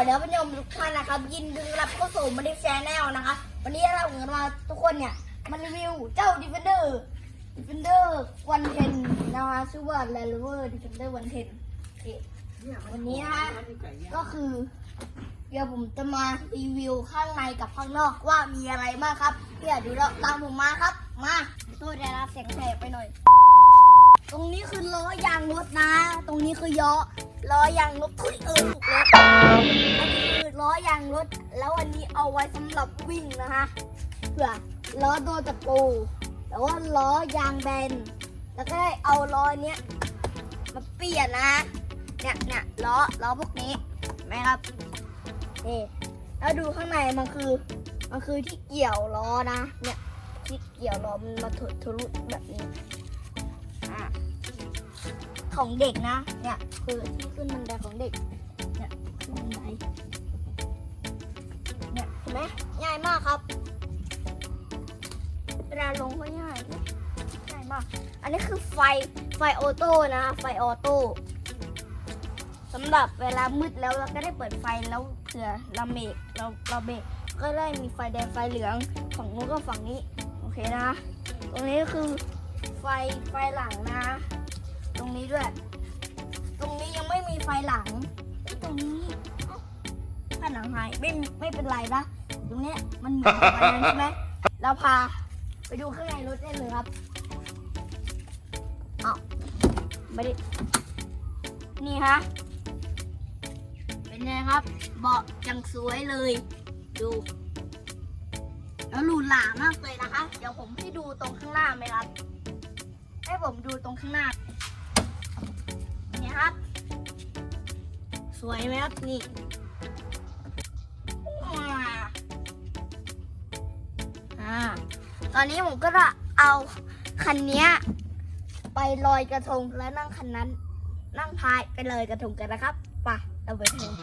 นะครับ ยินดีรับเข้าสู่มาดิแชนแนลนะคะ วันนี้เราเหมือนมาทุกคนเนี่ยมารีวิวเจ้า Defender Defender วันเทนนะคะชื่อว่า Land Rover Defender วันเทนวันนี้นะคะก็คือเดี๋ยวผมจะมารีวิวข้างในกับข้างนอกว่ามีอะไรบ้างครับเดี๋ยวดูแล้วตามผมมาครับ มาโทษได้รับเสียงแตกไปหน่อย ตรงนี้คือล้อยางรถนะ ตรงนี้คือย้อ ล้อยางรถทุยเออถูกแล้วอันนี้คือล้อยางรถ แล้วอันนี้เอาไว้สำหรับวิ่งนะคะเผื่อล้อโดนตะปูแต่ว่าล้อยางแบน แล้วก็ได้เอาล้อเนี้ยมาเปลี่ยนนะเนี่ยเนี่ยล้อล้อพวกนี้ไหมครับนี่แล้วดูข้างในมันคือมันคือที่เกี่ยวล้อนะ เนี่ยที่เกี่ยวล้อมันมาทะทะลุแบบนี้ ของเด็กนะ เนี่ยคือที่ขึ้นบันไดของเด็ก เนี่ยขึ้นบันไดเนี่ยเห็นไหมง่ายมากครับเวลาลงก็ง่ายง่ายมาก อันนี้คือไฟไฟออโต้นะ ไฟออโต้สำหรับเวลามืดแล้วเราก็ได้เปิดไฟแล้วเผื่อเราเบรกเราเราเบรกก็ได้มีไฟแดงไฟเหลืองฝั่งนู้นก็ฝั่งนี้ โอเคนะ ตรงนี้คือไฟไฟหลังนะ ตรงนี้ยตรงนี้ยังไม่มีไฟหลัง ตรงนี้ผ้าผนังหายไม่ไม่เป็นไรนะ ตรงเนี้ยมันเหมือนกันใช่ไหมเราพาไปดูข้างในรถได้เลยครับอ้าไม่ได้นี่ฮะ เป็นไงครับ เบาะจังสวยเลย ดู แล้วหรูหรามากเลยนะคะ เดี๋ยวผมให้ดูตรงข้างหน้าไหมครับ ให้ผมดูตรงข้างหน้า สวยไหมครับนี่อ่าตอนนี้ผมก็จะเอาคันนี้ไปลอยกระทงแล้วนั่งคันนั้น นั่งพายไปเลยกระทงกันนะครับไปเราไปเถอะ